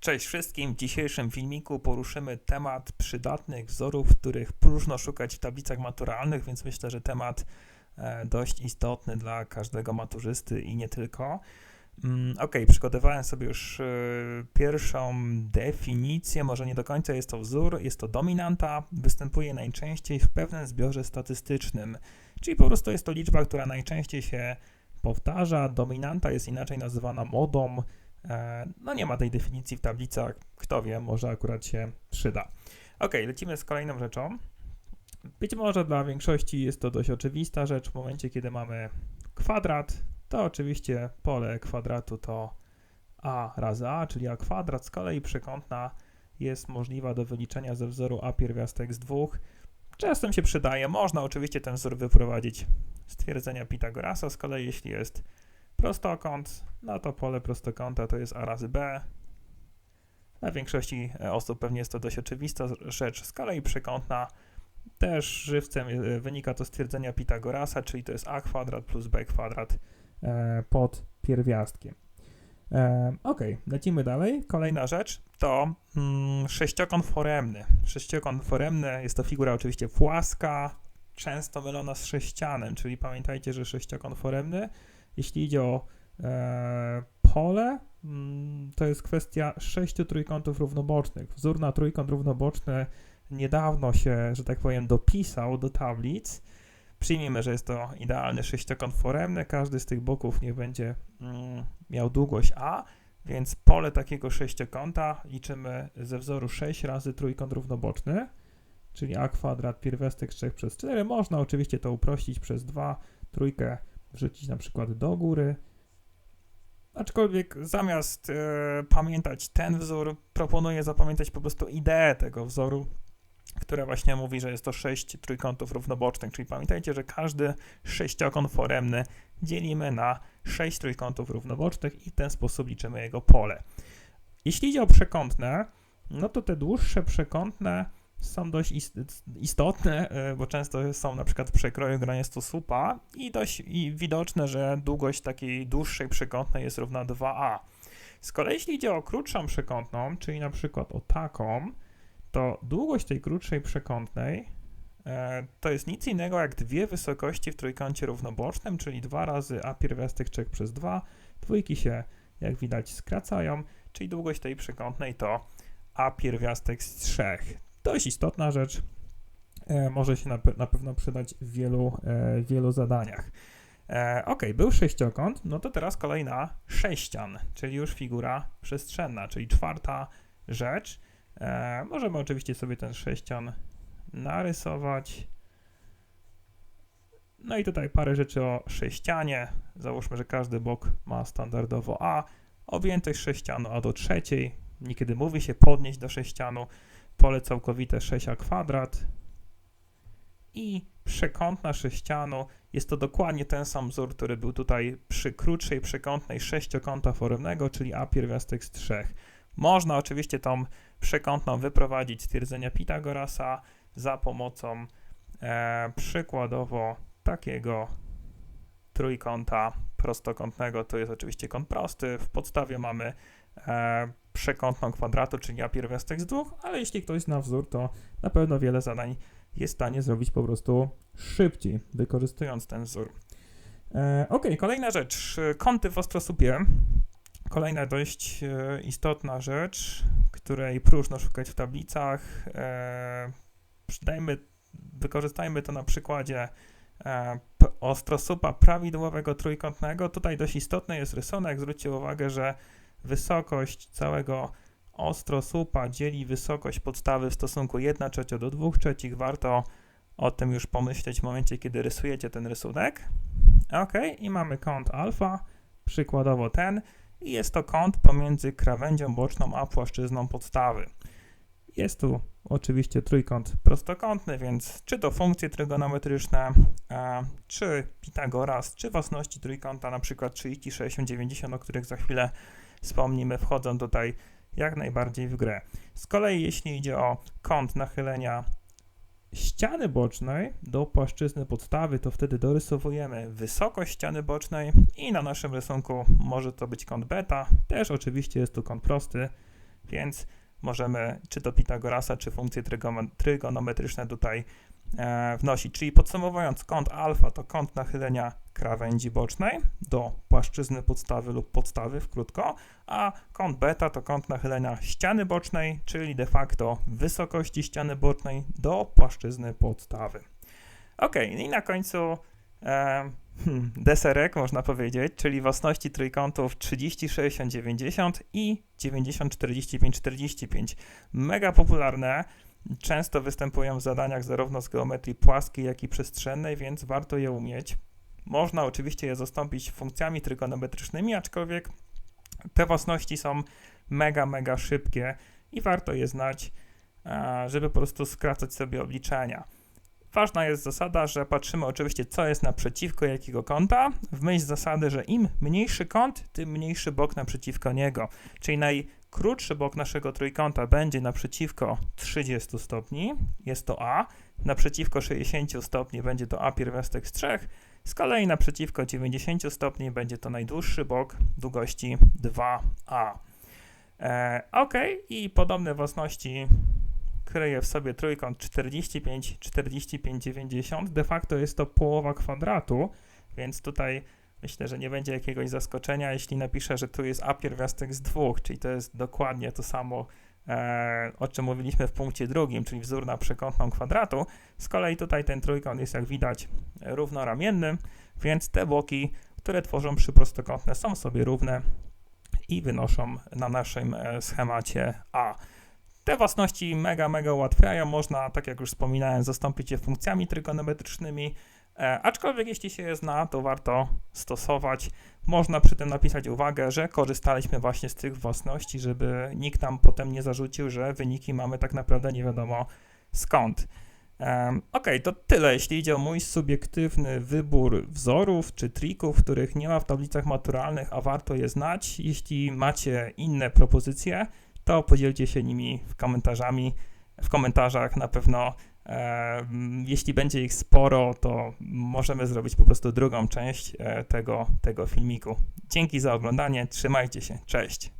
Cześć wszystkim. W dzisiejszym filmiku poruszymy temat przydatnych wzorów, których próżno szukać w tablicach maturalnych, więc myślę, że temat e, dość istotny dla każdego maturzysty i nie tylko. Mm, ok, przygotowałem sobie już e, pierwszą definicję, może nie do końca jest to wzór, jest to dominanta, występuje najczęściej w pewnym zbiorze statystycznym, czyli po prostu jest to liczba, która najczęściej się powtarza. Dominanta jest inaczej nazywana modą, no nie ma tej definicji w tablicach, kto wie, może akurat się przyda. Ok, lecimy z kolejną rzeczą. Być może dla większości jest to dość oczywista rzecz. W momencie, kiedy mamy kwadrat, to oczywiście pole kwadratu to a razy a, czyli a kwadrat. Z kolei przekątna jest możliwa do wyliczenia ze wzoru a pierwiastek z dwóch. Czasem się przydaje. Można oczywiście ten wzór wyprowadzić z twierdzenia Pitagorasa. Z kolei jeśli jest prostokąt, no to pole prostokąta to jest a razy b. Dla większości e, osób pewnie jest to dość oczywista rzecz. Z kolei przekątna też żywcem e, wynika to z twierdzenia Pitagorasa, czyli to jest a kwadrat plus b kwadrat e, pod pierwiastkiem. ok, lecimy dalej. Kolejna rzecz to mm, sześciokąt foremny. Sześciokąt foremny jest to figura oczywiście płaska, często mylona z sześcianem, czyli pamiętajcie, że sześciokąt foremny jeśli idzie o e, pole, mm, to jest kwestia sześciu trójkątów równobocznych. Wzór na trójkąt równoboczny niedawno się, że tak powiem, dopisał do tablic. Przyjmijmy, że jest to idealny sześciokąt foremny. Każdy z tych boków niech będzie mm, miał długość a, więc pole takiego sześciokąta liczymy ze wzoru 6 razy trójkąt równoboczny, czyli a kwadrat pierwiastek 3 przez 4. Można oczywiście to uprościć przez 2, trójkę wrzucić na przykład do góry. Aczkolwiek zamiast e, pamiętać ten wzór, proponuję zapamiętać po prostu ideę tego wzoru, która właśnie mówi, że jest to sześć trójkątów równobocznych, czyli pamiętajcie, że każdy sześciokąt foremny dzielimy na sześć trójkątów równobocznych i w ten sposób liczymy jego pole. Jeśli idzie o przekątne, no to te dłuższe przekątne są dość istotne, e, bo często są na przykład przekroju granistu słupa i dość widoczne, że długość takiej dłuższej przekątnej jest równa 2a. Z kolei jeśli idzie o krótszą przekątną, czyli na przykład o taką, to długość tej krótszej przekątnej e, to jest nic innego jak dwie wysokości w trójkącie równobocznym, czyli 2 razy a pierwiastek 3 przez 2. Dwójki się, jak widać, skracają, czyli długość tej przekątnej to a pierwiastek z 3 dość istotna rzecz. E, może się na, na, pewno przydać w wielu, e, wielu zadaniach. E, ok, był sześciokąt, no to teraz kolejna sześcian, czyli już figura przestrzenna, czyli czwarta rzecz. Możemy oczywiście sobie ten sześcian narysować. No i tutaj parę rzeczy o sześcianie. Załóżmy, że każdy bok ma standardowo A. Objętość sześcianu A do trzeciej. Niekiedy mówi się podnieść do sześcianu pole całkowite 6a kwadrat i przekątna sześcianu. Jest to dokładnie ten sam wzór, który był tutaj przy krótszej przekątnej sześciokąta foremnego, czyli a pierwiastek z 3. Można oczywiście tą przekątną wyprowadzić z twierdzenia Pitagorasa za pomocą e, przykładowo takiego trójkąta prostokątnego. To jest oczywiście kąt prosty. W podstawie mamy e, przekątną kwadratu, czyli a pierwiastek z dwóch, ale jeśli ktoś zna wzór, to na pewno wiele zadań jest w stanie zrobić po prostu szybciej, wykorzystując ten wzór. E, ok, kolejna rzecz. Kąty w ostrosupie. Kolejna dość e, istotna rzecz, której próżno szukać w tablicach. E, wykorzystajmy to na przykładzie e, ostrosupa prawidłowego trójkątnego. Tutaj dość istotny jest rysunek. Zwróćcie uwagę, że wysokość całego ostrosłupa dzieli wysokość podstawy w stosunku 1 trzecia do 2 trzecich. Warto o tym już pomyśleć w momencie, kiedy rysujecie ten rysunek. Ok, i mamy kąt alfa, przykładowo ten, i jest to kąt pomiędzy krawędzią boczną a płaszczyzną podstawy. Jest tu oczywiście trójkąt prostokątny, więc czy to funkcje trygonometryczne, e, czy Pitagoras, czy własności trójkąta, na przykład 36, 90, o których za chwilę wspomnimy, wchodzą tutaj jak najbardziej w grę. Z kolei jeśli idzie o kąt nachylenia ściany bocznej do płaszczyzny podstawy, to wtedy dorysowujemy wysokość ściany bocznej i na naszym rysunku może to być kąt beta, też oczywiście jest to kąt prosty, więc możemy czy to Pitagorasa, czy funkcje trygonometryczne tutaj e, wnosić. Czyli podsumowując, kąt alfa to kąt nachylenia krawędzi bocznej do płaszczyzny podstawy lub podstawy w krótko, a kąt beta to kąt nachylenia ściany bocznej, czyli de facto wysokości ściany bocznej do płaszczyzny podstawy. Ok, i na końcu e, hmm, deserek, można powiedzieć, czyli własności trójkątów 30, 60, 90 i 90, 45, 45. Mega popularne, często występują w zadaniach zarówno z geometrii płaskiej, jak i przestrzennej, więc warto je umieć. Można oczywiście je zastąpić funkcjami trygonometrycznymi, aczkolwiek te własności są mega, mega szybkie i warto je znać, żeby po prostu skracać sobie obliczenia. Ważna jest zasada, że patrzymy oczywiście, co jest naprzeciwko jakiego kąta, w myśl zasady, że im mniejszy kąt, tym mniejszy bok naprzeciwko niego. Czyli najkrótszy bok naszego trójkąta będzie naprzeciwko 30 stopni, jest to A, naprzeciwko 60 stopni będzie to A pierwiastek z 3, z kolei naprzeciwko 90 stopni będzie to najdłuższy bok długości 2A. E, ok, i podobne własności kryje w sobie trójkąt 45, 45, 90. De facto jest to połowa kwadratu, więc tutaj myślę, że nie będzie jakiegoś zaskoczenia, jeśli napiszę, że tu jest a pierwiastek z dwóch, czyli to jest dokładnie to samo, e, o czym mówiliśmy w punkcie drugim, czyli wzór na przekątną kwadratu. Z kolei tutaj ten trójkąt jest, jak widać, równoramienny, więc te boki, które tworzą przyprostokątne, są sobie równe i wynoszą na naszym e, schemacie A. Te własności mega, mega ułatwiają. Można, tak jak już wspominałem, zastąpić je funkcjami trygonometrycznymi, e, aczkolwiek jeśli się je zna, to warto stosować. Można przy tym napisać uwagę, że korzystaliśmy właśnie z tych własności, żeby nikt nam potem nie zarzucił, że wyniki mamy tak naprawdę nie wiadomo skąd. Um, ok, to tyle, jeśli idzie o mój subiektywny wybór wzorów czy trików, których nie ma w tablicach maturalnych, a warto je znać. Jeśli macie inne propozycje, to podzielcie się nimi w komentarzami, w komentarzach na pewno. E, jeśli będzie ich sporo, to możemy zrobić po prostu drugą część e, tego, tego filmiku. Dzięki za oglądanie, trzymajcie się, cześć.